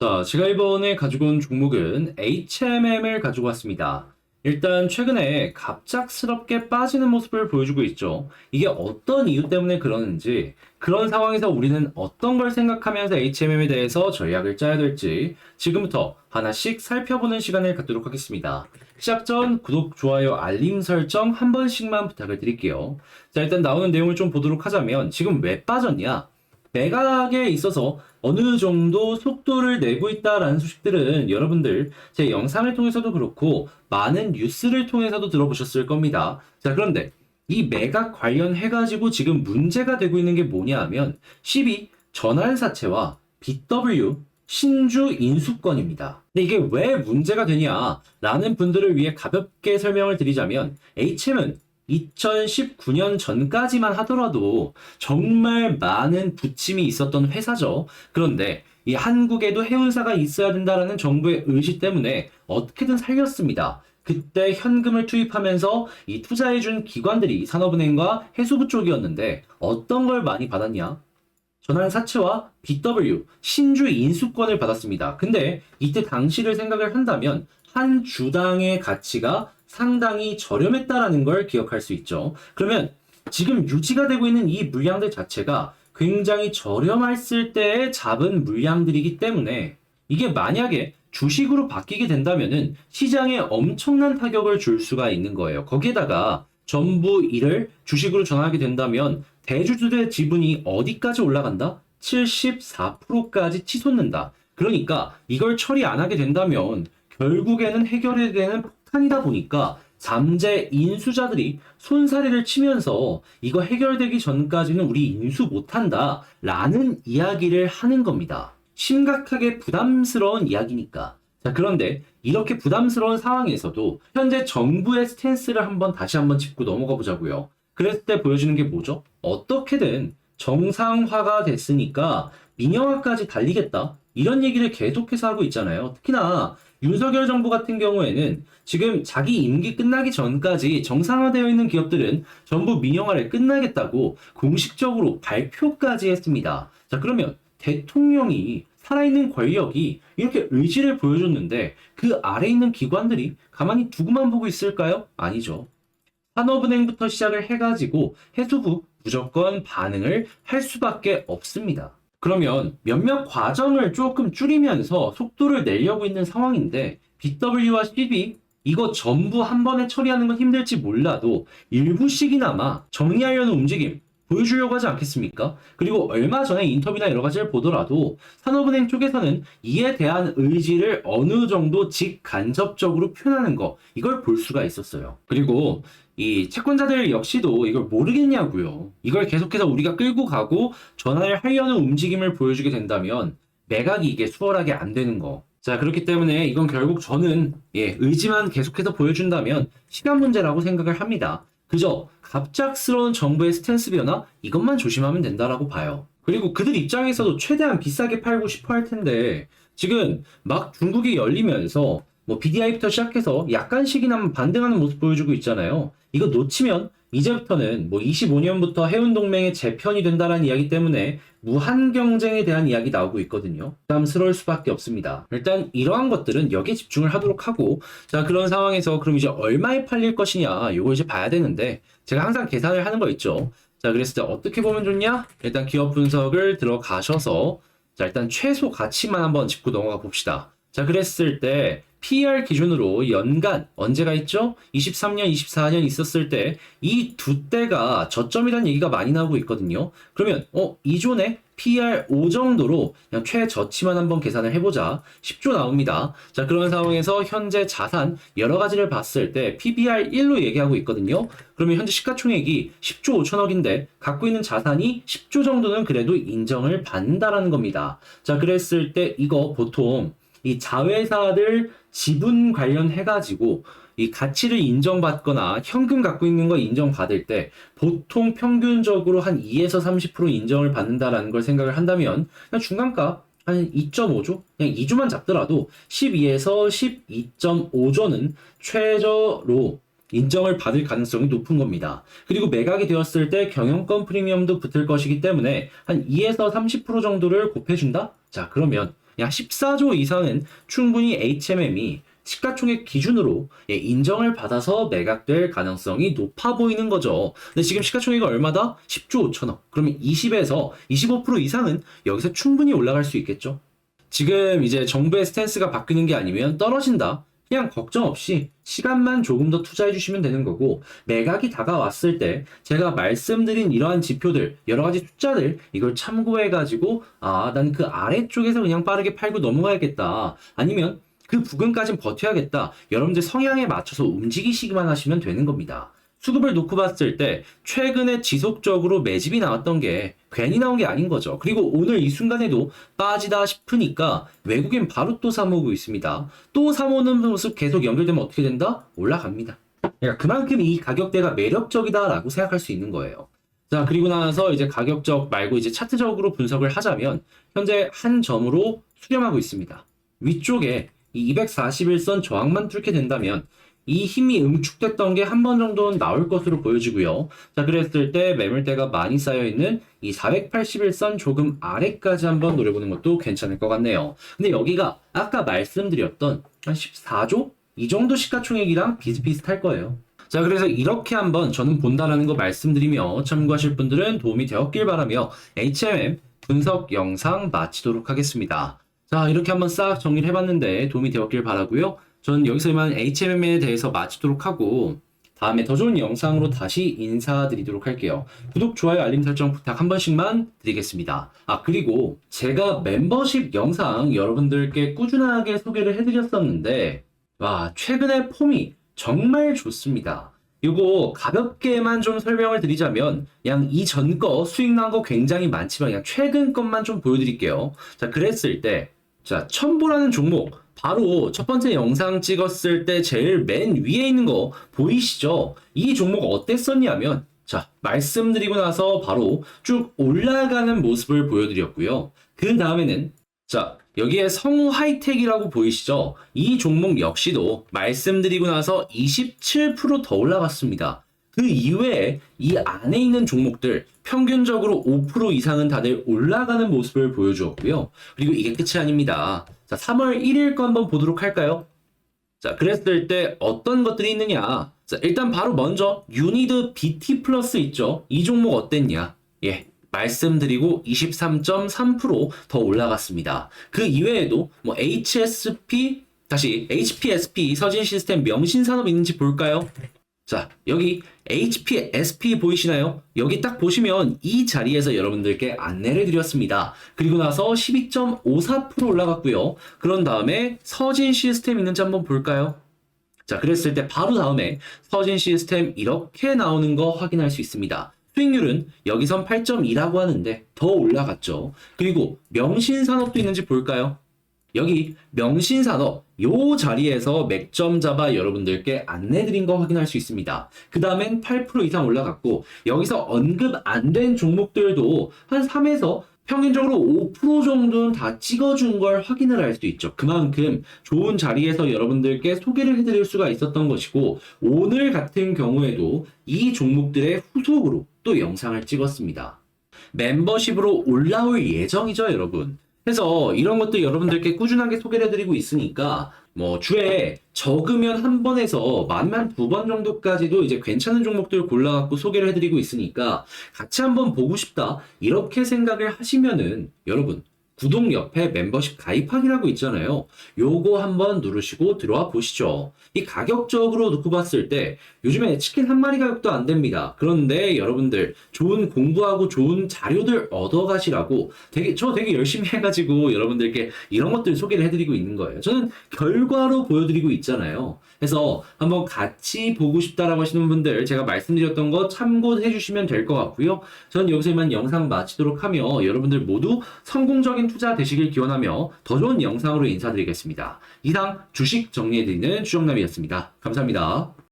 자, 제가 이번에 가지고 온 종목은 HMM을 가지고 왔습니다. 일단 최근에 갑작스럽게 빠지는 모습을 보여주고 있죠. 이게 어떤 이유 때문에 그러는지, 그런 상황에서 우리는 어떤 걸 생각하면서 HMM에 대해서 전략을 짜야 될지 지금부터 하나씩 살펴보는 시간을 갖도록 하겠습니다. 시작 전 구독, 좋아요, 알림 설정 한 번씩만 부탁을 드릴게요. 자, 일단 나오는 내용을 좀 보도록 하자면 지금 왜 빠졌냐? 매각에 있어서 어느 정도 속도를 내고 있다라는 소식들은 여러분들 제 영상을 통해서도 그렇고 많은 뉴스를 통해서도 들어보셨을 겁니다. 자, 그런데 이 매각 관련해가지고 지금 문제가 되고 있는 게 뭐냐 하면 12 전환사채와 BW 신주 인수권입니다. 근데 이게 왜 문제가 되냐라는 분들을 위해 가볍게 설명을 드리자면 HM은 2019년 전까지만 하더라도 정말 많은 부침이 있었던 회사죠. 그런데 이 한국에도 해운사가 있어야 된다라는 정부의 의지 때문에 어떻게든 살렸습니다. 그때 현금을 투입하면서 이 투자해준 기관들이 산업은행과 해수부 쪽이었는데 어떤 걸 많이 받았냐? 전환 사채와 BW 신주 인수권을 받았습니다. 근데 이때 당시를 생각을 한다면 한 주당의 가치가 상당히 저렴했다라는 걸 기억할 수 있죠. 그러면 지금 유지가 되고 있는 이 물량들 자체가 굉장히 저렴했을 때에 잡은 물량들이기 때문에 이게 만약에 주식으로 바뀌게 된다면은 시장에 엄청난 타격을 줄 수가 있는 거예요. 거기에다가 전부 이를 주식으로 전환하게 된다면 대주주의 지분이 어디까지 올라간다? 74%까지 치솟는다. 그러니까 이걸 처리 안 하게 된다면 결국에는 해결해야 되는 폭탄이다 보니까 잠재 인수자들이 손사래를 치면서 이거 해결되기 전까지는 우리 인수 못한다 라는 이야기를 하는 겁니다. 심각하게 부담스러운 이야기니까. 자, 그런데 이렇게 부담스러운 상황에서도 현재 정부의 스탠스를 한번 다시 한번 짚고 넘어가 보자고요. 그랬을 때 보여주는 게 뭐죠? 어떻게든 정상화가 됐으니까 민영화까지 달리겠다. 이런 얘기를 계속해서 하고 있잖아요. 특히나 윤석열 정부 같은 경우에는 지금 자기 임기 끝나기 전까지 정상화되어 있는 기업들은 전부 민영화를 끝나겠다고 공식적으로 발표까지 했습니다. 자, 그러면 대통령이 살아있는 권력이 이렇게 의지를 보여줬는데 그 아래 있는 기관들이 가만히 두고만 보고 있을까요? 아니죠. 산업은행부터 시작을 해가지고 해수부 무조건 반응을 할 수밖에 없습니다. 그러면 몇몇 과정을 조금 줄이면서 속도를 내려고 있는 상황인데 BW와 CB 이거 전부 한 번에 처리하는 건 힘들지 몰라도 일부씩이나마 정리하려는 움직임 보여주려고 하지 않겠습니까? 그리고 얼마 전에 인터뷰나 여러 가지를 보더라도 산업은행 쪽에서는 이에 대한 의지를 어느 정도 직간접적으로 표현하는 거 이걸 볼 수가 있었어요. 그리고 이 채권자들 역시도 이걸 모르겠냐고요. 이걸 계속해서 우리가 끌고 가고 전환을 하려는 움직임을 보여주게 된다면 매각이 이게 수월하게 안 되는 거. 자, 그렇기 때문에 이건 결국 저는 예, 의지만 계속해서 보여준다면 시간 문제라고 생각을 합니다. 그저 갑작스러운 정부의 스탠스 변화 이것만 조심하면 된다라고 봐요. 그리고 그들 입장에서도 최대한 비싸게 팔고 싶어 할 텐데 지금 막 중국이 열리면서 뭐 BDI부터 시작해서 약간씩이나마 반등하는 모습 보여주고 있잖아요. 이거 놓치면 이제부터는 뭐 25년부터 해운 동맹의 재편이 된다라는 이야기 때문에 무한 경쟁에 대한 이야기 나오고 있거든요. 부담스러울 수밖에 없습니다. 일단 이러한 것들은 여기에 집중을 하도록 하고 자 그런 상황에서 그럼 이제 얼마에 팔릴 것이냐 요거 이제 봐야 되는데 제가 항상 계산을 하는 거 있죠. 자 그랬을 때 어떻게 보면 좋냐? 일단 기업 분석을 들어가셔서 자 일단 최소 가치만 한번 짚고 넘어가 봅시다. 자 그랬을 때 PER 기준으로 연간 언제가 있죠? 23년, 24년 있었을 때 이 두 때가 저점이라는 얘기가 많이 나오고 있거든요. 그러면 어 이존에 PER 5 정도로 그냥 최저치만 한번 계산을 해보자. 10조 나옵니다. 자 그런 상황에서 현재 자산 여러 가지를 봤을 때 PBR 1로 얘기하고 있거든요. 그러면 현재 시가총액이 10조 5천억인데 갖고 있는 자산이 10조 정도는 그래도 인정을 받는다라는 겁니다. 자 그랬을 때 이거 보통 이 자회사들 지분 관련해가지고 이 가치를 인정받거나 현금 갖고 있는 거 인정받을 때 보통 평균적으로 한 2에서 30% 인정을 받는다라는 걸 생각을 한다면 그냥 중간가 한 2.5조? 그냥 2조만 잡더라도 12에서 12.5조는 최저로 인정을 받을 가능성이 높은 겁니다. 그리고 매각이 되었을 때 경영권 프리미엄도 붙을 것이기 때문에 한 2에서 30% 정도를 곱해준다? 자, 그러면 약 14조 이상은 충분히 HMM이 시가총액 기준으로 예, 인정을 받아서 매각될 가능성이 높아 보이는 거죠. 근데 지금 시가총액이 얼마다? 10조 5천억. 그러면 20에서 25% 이상은 여기서 충분히 올라갈 수 있겠죠. 지금 이제 정부의 스탠스가 바뀌는 게 아니면 떨어진다. 그냥 걱정 없이 시간만 조금 더 투자해 주시면 되는 거고 매각이 다가왔을 때 제가 말씀드린 이러한 지표들 여러 가지 숫자들 이걸 참고해 가지고 아 난 그 아래쪽에서 그냥 빠르게 팔고 넘어가야겠다. 아니면 그 부근까진 버텨야겠다. 여러분들 성향에 맞춰서 움직이시기만 하시면 되는 겁니다 수급을 놓고 봤을 때 최근에 지속적으로 매집이 나왔던 게 괜히 나온 게 아닌 거죠. 그리고 오늘 이 순간에도 빠지다 싶으니까 외국인 바로 또 사모으고 있습니다. 또 사모으는 모습 계속 연결되면 어떻게 된다? 올라갑니다. 그러니까 그만큼 이 가격대가 매력적이다라고 생각할 수 있는 거예요. 자, 그리고 나서 이제 가격적 말고 이제 차트적으로 분석을 하자면 현재 한 점으로 수렴하고 있습니다. 위쪽에 이 241선 저항만 뚫게 된다면 이 힘이 응축됐던 게 한 번 정도는 나올 것으로 보여지고요. 자, 그랬을 때 매물대가 많이 쌓여있는 이 481선 조금 아래까지 한번 노려보는 것도 괜찮을 것 같네요. 근데 여기가 아까 말씀드렸던 한 14조? 이 정도 시가총액이랑 비슷비슷할 거예요. 자, 그래서 이렇게 한번 저는 본다라는 거 말씀드리며 참고하실 분들은 도움이 되었길 바라며 HMM 분석 영상 마치도록 하겠습니다. 자, 이렇게 한번 싹 정리를 해봤는데 도움이 되었길 바라고요. 저는 여기서 이만 HMM에 대해서 마치도록 하고 다음에 더 좋은 영상으로 다시 인사드리도록 할게요. 구독, 좋아요, 알림 설정 부탁 한 번씩만 드리겠습니다. 아, 그리고 제가 멤버십 영상 여러분들께 꾸준하게 소개를 해드렸었는데, 와, 최근에 폼이 정말 좋습니다. 이거 가볍게만 좀 설명을 드리자면, 그냥 이전 거 수익 난 거 굉장히 많지만, 그냥 최근 것만 좀 보여드릴게요. 자, 그랬을 때, 자, 첨보라는 종목. 바로 첫 번째 영상 찍었을 때 제일 맨 위에 있는 거 보이시죠? 이 종목 어땠었냐면, 자, 말씀드리고 나서 바로 쭉 올라가는 모습을 보여드렸고요. 그 다음에는, 자, 여기에 성우 하이텍이라고 보이시죠? 이 종목 역시도 말씀드리고 나서 27%더 올라갔습니다. 그 이외에 이 안에 있는 종목들 평균적으로 5% 이상은 다들 올라가는 모습을 보여주었고요. 그리고 이게 끝이 아닙니다. 자, 3월 1일 거 한번 보도록 할까요? 자, 그랬을 때 어떤 것들이 있느냐? 자, 일단 바로 먼저 유니드 BT 플러스 있죠? 이 종목 어땠냐? 예. 말씀드리고 23.3%더 올라갔습니다. 그 이외에도 뭐 HSP 다시 HPSP 서진 시스템 명신 산업 있는지 볼까요? 자, 여기 HPSP 보이시나요? 여기 딱 보시면 이 자리에서 여러분들께 안내를 드렸습니다. 그리고 나서 12.54% 올라갔고요. 그런 다음에 서진 시스템 있는지 한번 볼까요? 자, 그랬을 때 바로 다음에 서진 시스템 이렇게 나오는 거 확인할 수 있습니다. 수익률은 여기선 8.2라고 하는데 더 올라갔죠. 그리고 명신산업도 있는지 볼까요? 여기 명신산업 요 자리에서 맥점 잡아 여러분들께 안내드린 거 확인할 수 있습니다. 그 다음엔 8% 이상 올라갔고 여기서 언급 안 된 종목들도 한 3에서 평균적으로 5% 정도는 다 찍어준 걸 확인을 할 수 있죠. 그만큼 좋은 자리에서 여러분들께 소개를 해드릴 수가 있었던 것이고 오늘 같은 경우에도 이 종목들의 후속으로 또 영상을 찍었습니다. 멤버십으로 올라올 예정이죠, 여러분. 그래서 이런 것들 여러분들께 꾸준하게 소개를 해드리고 있으니까 뭐 주에 적으면 한 번에서 만만 두 번 정도까지도 이제 괜찮은 종목들 골라갖고 소개를 해드리고 있으니까 같이 한번 보고 싶다. 이렇게 생각을 하시면은 여러분 구독 옆에 멤버십 가입하기라고 있잖아요. 요거 한번 누르시고 들어와 보시죠. 이 가격적으로 놓고 봤을 때 요즘에 치킨 한 마리 가격도 안 됩니다. 그런데 여러분들 좋은 공부하고 좋은 자료들 얻어 가시라고 되게 저 되게 열심히 해가지고 여러분들께 이런 것들 소개를 해드리고 있는 거예요. 저는 결과로 보여드리고 있잖아요. 그래서 한번 같이 보고 싶다라고 하시는 분들 제가 말씀드렸던 거 참고해 주시면 될 것 같고요. 저는 여기서 이만 영상 마치도록 하며 여러분들 모두 성공적인 투자 되시길 기원하며 더 좋은 영상으로 인사드리겠습니다. 이상 주식 정리해드리는 주정남이었습니다. 감사합니다.